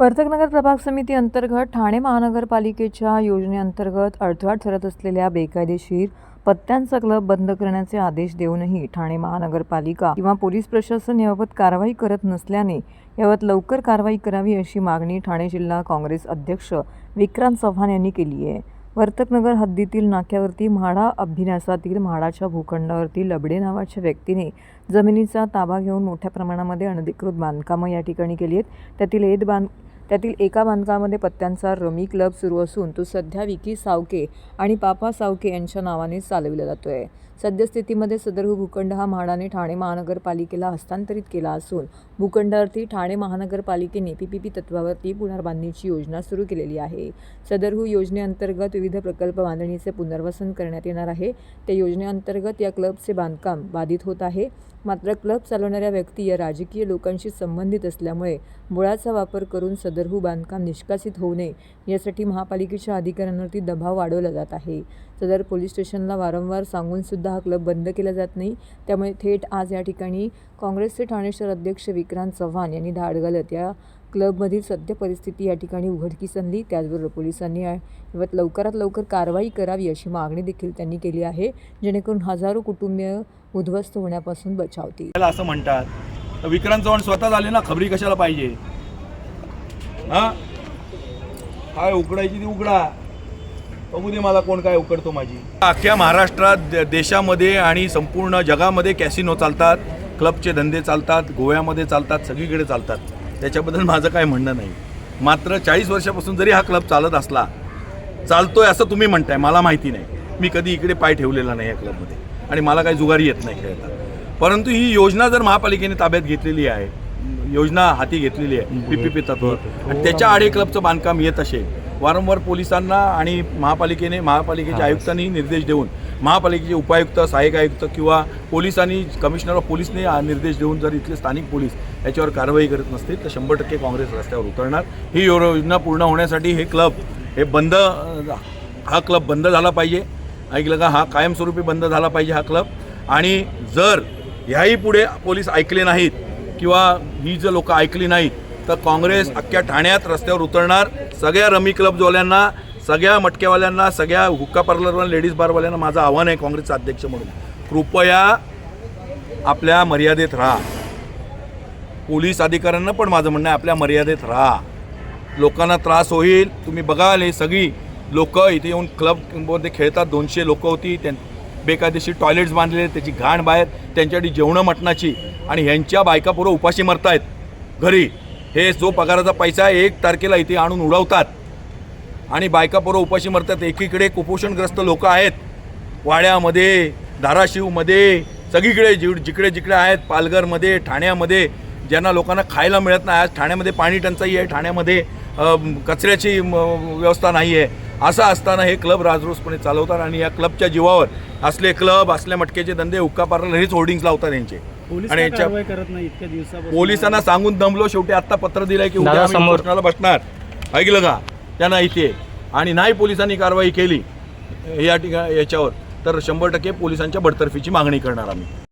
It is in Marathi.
वर्तकनगर प्रभाग समिती अंतर्गत ठाणे महानगरपालिकेच्या योजनेअंतर्गत अडथळा ठरत असलेल्या बेकायदेशीर पत्त्यांचा क्लब बंद करण्याचे आदेश देऊनही ठाणे महानगरपालिका किंवा पोलीस प्रशासन याबाबत कारवाई करत नसल्याने याबाबत लवकर कारवाई करावी अशी मागणी ठाणे जिल्हा काँग्रेस अध्यक्ष विक्रांत चव्हाण यांनी केली आहे. वर्तकनगर हद्दीतील नाक्यावरती म्हाडा अभिन्यासातील म्हाडाच्या भूखंडावरती लबडे नावाच्या व्यक्तीने जमिनीचा ताबा घेऊन मोठ्या प्रमाणामध्ये अनधिकृत बांधकामं या ठिकाणी केली आहेत. त्यातील एक बांध त्यातील एका बांधकामामध्ये पत्त्यांचा रमी क्लब सुरू असून तो सध्या विकी सावके आणि पापा सावके यांच्या नावाने चालविला जातो आहे सद्यस्थितीमध्ये सदर हो भूखंड हा म्हाडाने ठाणे महानगरपालिकेला हस्तांतरित केला असून भूखंडावरती ठाणे महानगरपालिकेने पी पी पी तत्वावरती पुनर्बांधणीची योजना सुरू केलेली आहे. सदरहू हो योजनेअंतर्गत विविध प्रकल्प बांधणीचे पुनर्वसन करण्यात येणार आहे. त्या योजनेअंतर्गत या क्लबचे बांधकाम बाधित होत आहे. मात्र क्लब चालवणाऱ्या व्यक्ती या राजकीय लोकांशी संबंधित असल्यामुळे मुळाचा वापर करून सदरहू बांधकाम निष्कासित होऊ नये यासाठी महापालिकेच्या अधिकाऱ्यांवरती दबाव वाढवला जात आहे. सदर पोलीस स्टेशनला वारंवार सांगूनसुद्धा हा क्लब बंद केला जात नाही. त्यामुळे थेट आज या ठिकाणी काँग्रेसचे ठाणे शहर अध्यक्ष विक्रांत चव्हाण यांनी धाड घालत या क्लबमधील सद्य परिस्थिती या ठिकाणी उघडकीस आणली. त्याचबरोबर पोलिसांनी लवकरात लवकर कारवाई करावी अशी मागणी देखील त्यांनी केली आहे जेणेकरून हजारो कुटुंबीय उद्ध्वस्त होण्यापासून बचावतील. त्याला असं म्हणतात विक्रांत चव्हाण स्वतः झाले ना खबरी कशाला पाहिजे? हा? काय उकडायची ती उकडा बघू दे मला कोण काय उकडतो माझी. अख्ख्या महाराष्ट्रात देशामध्ये आणि संपूर्ण जगामध्ये कॅसिनो चालतात क्लबचे धंदे चालतात गोव्यामध्ये चालतात सगळीकडे चालतात. त्याच्याबद्दल माझं काय म्हणणं नाही. मात्र चाळीस वर्षापासून जरी हा क्लब चालत असला चालतोय असं तुम्ही म्हणताय मला माहिती नाही. मी कधी इकडे पाय ठेवलेला नाही या क्लबमध्ये आणि मला काही जुगारी येत नाही खेळता परंतु ही योजना जर महापालिकेने ताब्यात घेतलेली आहे योजना हाती घेतलेली आहे पी पी पी तत्व आणि त्याच्या आडे क्लबचं बांधकाम येत असेल वारंवार पोलिसांना आणि महापालिकेने महापालिकेच्या आयुक्तांनी निर्देश देऊन महापालिकेचे उपायुक्त सहाय्यक आयुक्त किंवा पोलिसांनी कमिशनर ऑफ पोलीसने निर्देश देऊन जर इथले स्थानिक पोलीस याच्यावर कारवाई करत नसतील तर शंभर टक्के काँग्रेस रस्त्यावर उतरणार. ही योजना पूर्ण होण्यासाठी हे क्लब हे बंद हा क्लब बंद झाला पाहिजे. ऐकलं का? हा कायमस्वरूपी बंद झाला पाहिजे हा क्लब. आणि जर ह्याही पुढे पोलीस ऐकले नाहीत किंवा ही जर लोकं ऐकली नाहीत तर काँग्रेस अख्ख्या ठाण्यात रस्त्यावर उतरणार. सगळ्या रमी क्लबवाल्यांना सगळ्या मटक्यावाल्यांना सगळ्या हुक्का पार्लरवाल्या लेडीज बारवाल्यांना माझं आव्हान आहे काँग्रेसचा अध्यक्ष म्हणून. कृपया आपल्या मर्यादेत राहा. पोलीस अधिकाऱ्यांना पण माझं म्हणणं आहे आपल्या मर्यादेत राहा. लोकांना त्रास होईल. तुम्ही बघाल हे सगळी लोक इथे येऊन क्लबमध्ये खेळतात. दोनशे लोक होती. त्यां बेकायदेशीर टॉयलेट्स बांधलेले त्याची घाण बाहेर त्यांच्यासाठी जेवणं मटणाची. आणि ह्यांच्या बायका पुरं उपाशी मरतायत. घरी. हे जो पगाराचा पैसा एक तारखेला इथे आणून उडवतात. आणि बायका पोरं उपाशी मरतात. एकीकडे कुपोषणग्रस्त लोक आहेत. वाड्यामध्ये धाराशिवमध्ये सगळीकडे जि जिकडे जिकडे आहेत. पालघरमध्ये ठाण्यामध्ये ज्यांना लोकांना खायला मिळत नाही. आज ठाण्यामध्ये पाणी टंचाई आहे. ठाण्यामध्ये कचऱ्याची म, व्यवस्था नाही आहे असं असताना हे क्लब राजरोसपणे चालवतात आणि या क्लबच्या जीवावर असले क्लब असले मटक्याचे धंदे हुक्का पार्लर हेच होर्डिंग्स लावतात यांचे. आणि का याच्या कारवाई करत नाही इतक्या दिवसापासून. पोलिसांना सांगून दमलो. शेवटी आत्ता पत्र दिलंय की उद्या बसणार. ऐकलं का? त्यांना इथे आणि नाही पोलिसांनी कारवाई केली या ठिकाणी याच्यावर तर शंभर टक्के पोलिसांच्या बडतर्फीची मागणी करणार आम्ही.